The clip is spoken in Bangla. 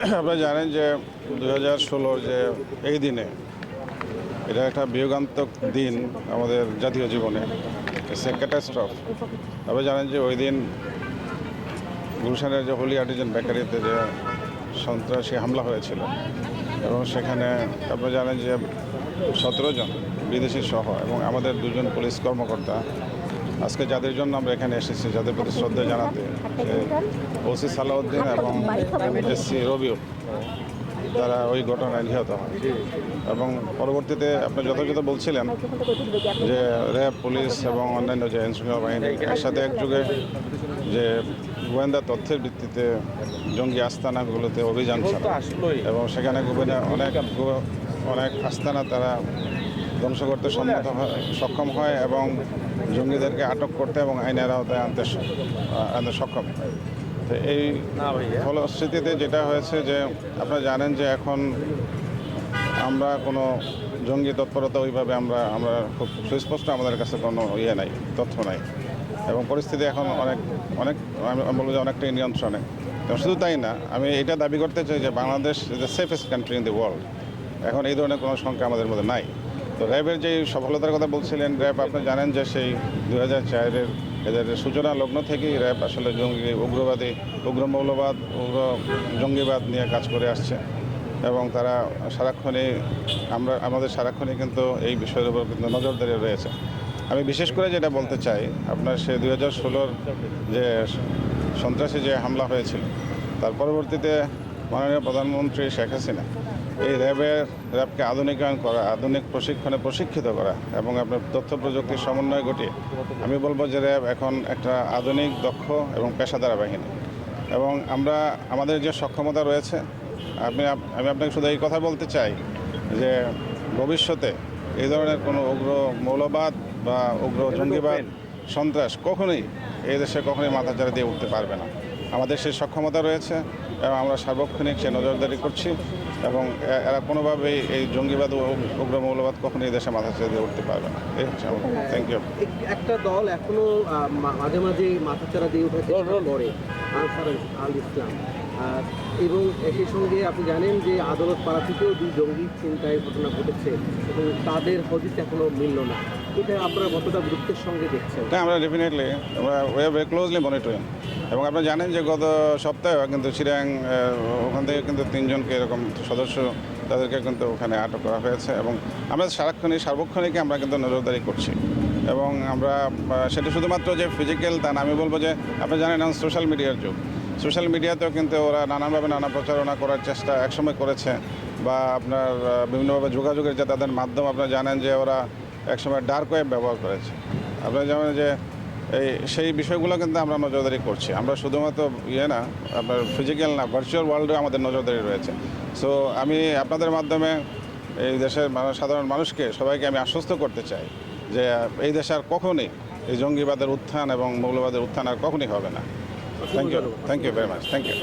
আপনারা জানেন যে দু হাজার যে এই দিনে এটা একটা বিয়োগান্তক দিন আমাদের জাতীয় জীবনে ইটস এ ক্যাটাস্ট্রফ জানেন যে ওই দিন গুলশানের যে হোলি আর্টিজেন বেকারিতে যে সন্ত্রাসী হামলা হয়েছিল এবং সেখানে আপনারা জানেন যে সতেরো জন বিদেশি সহ এবং আমাদের দুজন পুলিশ কর্মকর্তা আজকে যাদের জন্য আমরা এখানে এসেছি, যাদের প্রতি শ্রদ্ধা জানাতে ওসি সালাউদ্দিন এবং এসসি রবিউল তারা ওই ঘটনায় নিহত হয় এবং পরবর্তীতে আপনি যথাযথ বলছিলেন যে র্যাব, পুলিশ এবং অন্যান্য যে আইনশৃঙ্খলা বাহিনী একসাথে একযোগে যে গোয়েন্দা তথ্যের ভিত্তিতে জঙ্গি আস্তানাগুলোতে অভিযান চালায়। এবং সেখানে অনেক অনেক আস্তানা তারা ধ্বংস করতে সম্মত হয় সক্ষম হয় এবং জঙ্গিদেরকে আটক করতে এবং আইনের আওতায় আনতে আনতে সক্ষম তো এই ফলশ্রুতিতে যেটা হয়েছে যে আপনারা জানেন যে এখন আমরা কোনো জঙ্গি তৎপরতা ওইভাবে আমরা আমরা খুব সুস্পষ্ট আমাদের কাছে কোনো ইয়ে নাই তথ্য নাই। এবং পরিস্থিতি এখন অনেক অনেক আমি বলব যে অনেকটাই নিয়ন্ত্রণে। শুধু তাই না আমি এটা দাবি করতে চাই যে Bangladesh is the safest country in the world এখন এই ধরনের কোনো সংখ্যা আমাদের মধ্যে নাই। তো র্যাবের যে সফলতার কথা বলছিলেন, র্যাব আপনি জানেন যে সেই দু হাজার চারের এদের সূচনা লগ্ন থেকেই র্যাব আসলে জঙ্গি, উগ্রবাদী, উগ্র মৌলবাদ, উগ্র জঙ্গিবাদ নিয়ে কাজ করে আসছে। এবং তারা সারাক্ষণই, আমরা, আমাদের সারাক্ষণই কিন্তু এই বিষয়ের উপর কিন্তু নজরদারি রয়েছে। আমি বিশেষ করে যেটা বলতে চাই, আপনার সে দুই হাজার ষোলোর যে সন্ত্রাসী যে হামলা হয়েছিল, তার পরবর্তীতে মাননীয় প্রধানমন্ত্রী শেখ হাসিনা এই র্যাবের র্যাবকে আধুনিকায়ন করা, আধুনিক প্রশিক্ষণে প্রশিক্ষিত করা এবং আপনার তথ্য প্রযুক্তির সমন্বয় ঘটিয়ে আমি বলব যে র্যাব এখন একটা আধুনিক, দক্ষ এবং পেশাদার বাহিনী। এবং আমরা, আমাদের যে সক্ষমতা রয়েছে, আপনি আমি আপনাকে শুধু এই কথা বলতে চাই যে ভবিষ্যতে এই ধরনের কোনো উগ্র মৌলবাদ বা উগ্র জঙ্গিবাদ, সন্ত্রাস কখনোই এই দেশে কখনোই মাথাচাড়া দিয়ে উঠতে পারবে না। আমাদের সেই সক্ষমতা রয়েছে এবং আমরা সার্বক্ষণিক সে নজরদারি করছি এবং এরা কোনোভাবেই এই জঙ্গিবাদ ও উগ্র মৌলবাদ কখনোই এই দেশে মাথাচাড়া দিয়ে উঠতে পারবে না। এই হচ্ছে আমার থ্যাংক ইউ একটা দল এখনও মাঝে মাঝে মাথাচাড়া দিয়ে উঠে করে আনসার আল ইসলাম। আর এবং সেই সঙ্গে আপনি জানেন যে আদালত পাড়া থেকেও দুই জঙ্গি চিন্তায় ঘটনা ঘটেছে এবং তাদের হদিস এখনও মিলল না। এটা আপনারা সঙ্গে হ্যাঁ আমরা ডেফিনেটলি আমরা ক্লোজলি মনিটরিং এবং আপনারা জানেন যে গত সপ্তাহে কিন্তু চিরাং ওখান থেকে কিন্তু তিনজনকে এরকম সদস্য তাদেরকে কিন্তু ওখানে আটক করা হয়েছে এবং আমরা সারাক্ষণই সার্বক্ষণিক আমরা কিন্তু নজরদারি করছি। এবং আমরা সেটা শুধুমাত্র যে ফিজিক্যাল তা না, আমি বলব যে আপনি জানেন এখন সোশ্যাল মিডিয়ার যুগ। সোশ্যাল মিডিয়াতেও কিন্তু ওরা নানানভাবে নানা প্রচারণা করার চেষ্টা একসময় করেছে বা আপনার বিভিন্নভাবে যোগাযোগের যে তাদের মাধ্যম, আপনারা জানেন যে ওরা একসময় ডার্ক ওয়েব ব্যবহার করেছে। আপনারা জানেন যে এই সেই বিষয়গুলো কিন্তু আমরা নজরদারি করছি। আমরা শুধুমাত্র ইয়ে না আপনার ফিজিক্যাল না ভার্চুয়াল ওয়ার্ল্ডে আমাদের নজরদারি রয়েছে। সো আমি আপনাদের মাধ্যমে এই দেশের মানুষ সাধারণ মানুষকে সবাইকে আমি আশ্বস্ত করতে চাই যে এই দেশে আর কখনই এই জঙ্গিবাদের উত্থান এবং মৌলবাদের উত্থান আর কখনই হবে না। Thank you thank you very much thank you